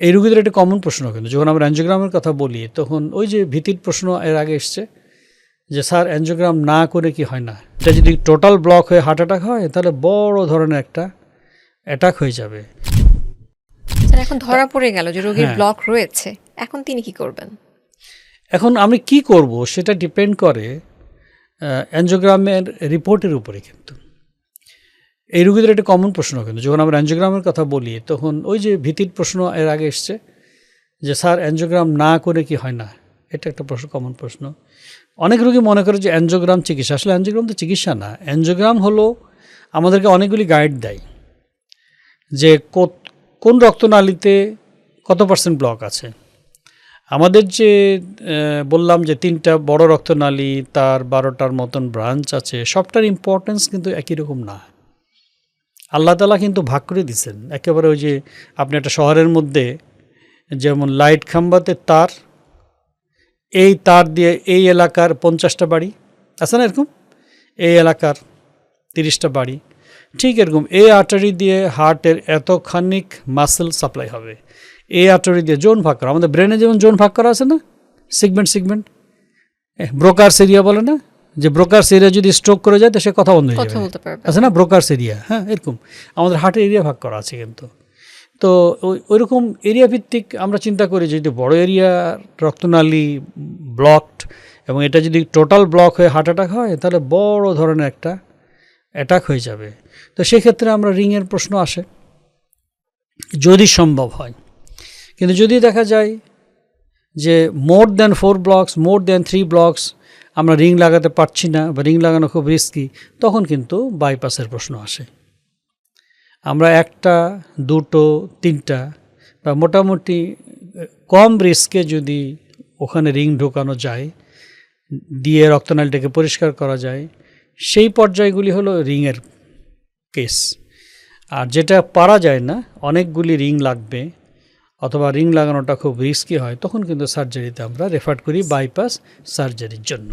এই রুগীদের একটা কমন প্রশ্ন কিন্তু যখন আমরা অ্যাঞ্জিওগ্রামের কথা বলি তখন ওই যে ভীতির প্রশ্ন এর আগে এসছে যে স্যার অ্যাঞ্জিওগ্রাম না করে কি হয় না? এটা যদি টোটাল ব্লক হয়ে হার্ট অ্যাটাক হয় তাহলে বড় ধরনের একটা অ্যাটাক হয়ে যাবে। এখন ধরা পড়ে গেল যে রোগীর হ্যাঁ। ব্লক রয়েছে। এখন তিনি কি করবেন? এখন আমি কি করব সেটা ডিপেন্ড করে অ্যাঞ্জিওগ্রামের রিপোর্টের উপরে কিন্তু। এই রুগীদের একটা কমন প্রশ্ন কিন্তু। যখন আমরা অ্যাঞ্জিওগ্রামের কথা বলি, তখন ওই যে ভীতির প্রশ্ন এর আগে এসছে যে, স্যার অ্যাঞ্জিওগ্রাম না করে কি হয় না? এটা একটা প্রশ্ন কমন প্রশ্ন। অনেক রোগী মনে করে যে অ্যাঞ্জিওগ্রাম চিকিৎসা। আসলে অ্যাঞ্জিওগ্রাম তো চিকিৎসা না। অ্যাঞ্জিওগ্রাম হলো আমাদেরকে অনেকগুলি গাইড দেয় যে কোন রক্তনালীতে কত পার্সেন্ট ব্লক আছে। আমাদের যে বললাম যে, তিনটা বড় রক্তনালী, তার বারোটার মতন ব্রাঞ্চ আছে, সবটার ইম্পর্টেন্স কিন্তু একই রকম না। আল্লাহ তালা কিন্তু ভাগ করে দিছেন। একেবারে ওই যে আপনি একটা শহরের মধ্যে যেমন লাইট খাম্বাতে তার, এই তার দিয়ে এই এলাকার পঞ্চাশটা বাড়ি, আছে না এরকম? এই এলাকার তিরিশটা বাড়ি, ঠিক এরকম। এই আর্টারি দিয়ে হার্টের এতখানিক মাসেল সাপ্লাই হবে। এই আর্টারি দিয়ে জোন ভাগ করা, আমাদের ব্রেনে যেমন জোন ভাগ করা আছে না? সিগমেন্ট সিগমেন্ট ব্রোকার্স এরিয়া বলে না? যে ব্রোকার্স এরিয়া যদি স্ট্রোক করে যায় তো সে কথা বন্ধ হয়ে কথা বলতে আছে না? ব্রোকার্স এরিয়া হ্যাঁ এরকম। আমাদের হার্টের এরিয়া ভাগ করা আছে কিন্তু। তো ওই ওইরকম এরিয়া ভিত্তিক আমরা চিন্তা করি যে যদি বড় এরিয়া রক্তনালী ব্লকড এবং এটা যদি টোটাল ব্লক হয়ে হার্ট অ্যাটাক হয় তাহলে বড় ধরনের একটা অ্যাটাক হয়ে যাবে। তো সেক্ষেত্রে আমরা রিংয়ের প্রশ্ন আসে। যদি সম্ভব হয়। কিন্তু যদি দেখা যায় যে more than four blocks more than three blocks আমরা রিং লাগাতে পারছি না বা রিং লাগানো খুব রিস্কি তখন কিন্তু বাইপাসের প্রশ্ন আসে। আমরা একটা, দুটো, তিনটা বা মোটামুটি কম রিস্কে যদি ওখানে রিং ঢোকানো যায়, দিয়ে রক্তনালীটাকে পরিষ্কার করা যায়, সেই পর্যায়গুলি হলো রিংয়ের কেস আর যেটা পারা যায় না, অনেকগুলি রিং লাগবে অথবা রিং লাগানোটা খুব রিস্কি হয়, তখন কিন্তু সার্জারিতে আমরা রেফার করি বাইপাস সার্জারির জন্য।